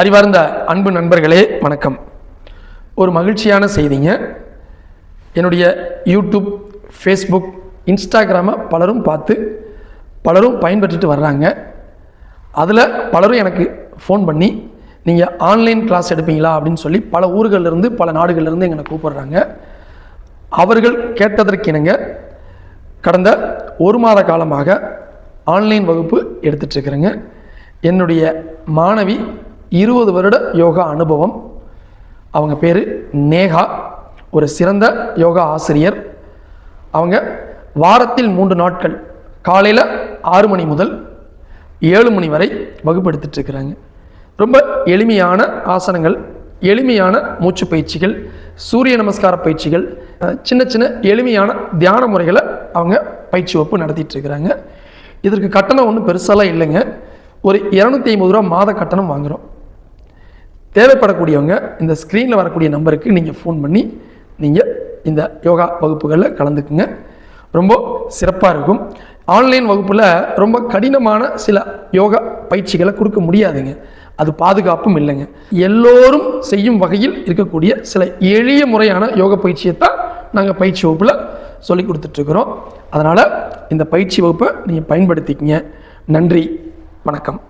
அறிவார்ந்த அன்பு நண்பர்களே வணக்கம். ஒரு மகிழ்ச்சியான செய்திங்க. என்னுடைய யூடியூப் ஃபேஸ்புக் இன்ஸ்டாகிராமை பலரும் பார்த்து பலரும் பயன்பெற்றுட்டு வர்றாங்க. அதில் பலரும் எனக்கு ஃபோன் பண்ணி நீங்கள் ஆன்லைன் கிளாஸ் எடுப்பீங்களா? அப்படின்னு சொல்லி பல ஊர்களிலிருந்து பல நாடுகள்லேருந்து எங்களை கூப்பிடுறாங்க. அவர்கள் கேட்டதற்கிணங்க கடந்த ஒரு மாத காலமாக ஆன்லைன் வகுப்பு எடுத்துகிட்ருக்குறேங்க என்னுடைய மாணவி இருபது வருட யோகா அனுபவம். அவங்க பேர் நேகா. ஒரு சிறந்த யோகா ஆசிரியர். அவங்க வாரத்தில் மூன்று நாட்கள் காலையில் ஆறு மணி முதல் ஏழு மணி வரை வகுப்பு ரொம்ப எளிமையான ஆசனங்கள் எளிமையான மூச்சு பயிற்சிகள் சூரிய நமஸ்கார பயிற்சிகள் சின்ன சின்ன எளிமையான தியான முறைகளை அவங்க பயிற்சி வகுப்பு நடத்திட்டு இருக்கிறாங்க. இதற்கு கட்டணம் ஒன்றும் பெருசாலாம் இல்லைங்க. ஒரு இரநூத்தி ஐம்பது ரூபா மாத கட்டணம் வாங்குகிறோம் தேவைப்படக்கூடியவங்க இந்த ஸ்க்ரீனில் வரக்கூடிய நம்பருக்கு நீங்கள் ஃபோன் பண்ணி நீங்கள் இந்த யோகா வகுப்புகளில் கலந்துக்குங்க. ரொம்ப சிறப்பாக இருக்கும். ஆன்லைன் வகுப்பில் ரொம்ப கடினமான சில யோகா பயிற்சிகளை கொடுக்க முடியாதுங்க. அது பாதுகாப்பும் இல்லைங்க. எல்லோரும் செய்யும் வகையில் இருக்கக்கூடிய சில எளிய முறையான யோக பயிற்சியை தான் நாங்கள் பயிற்சி வகுப்பில் சொல்லி கொடுத்துட்ருக்குறோம். அதனால் இந்த பயிற்சி வகுப்பை நீங்கள் பயன்படுத்திக்கங்க. நன்றி. வணக்கம்.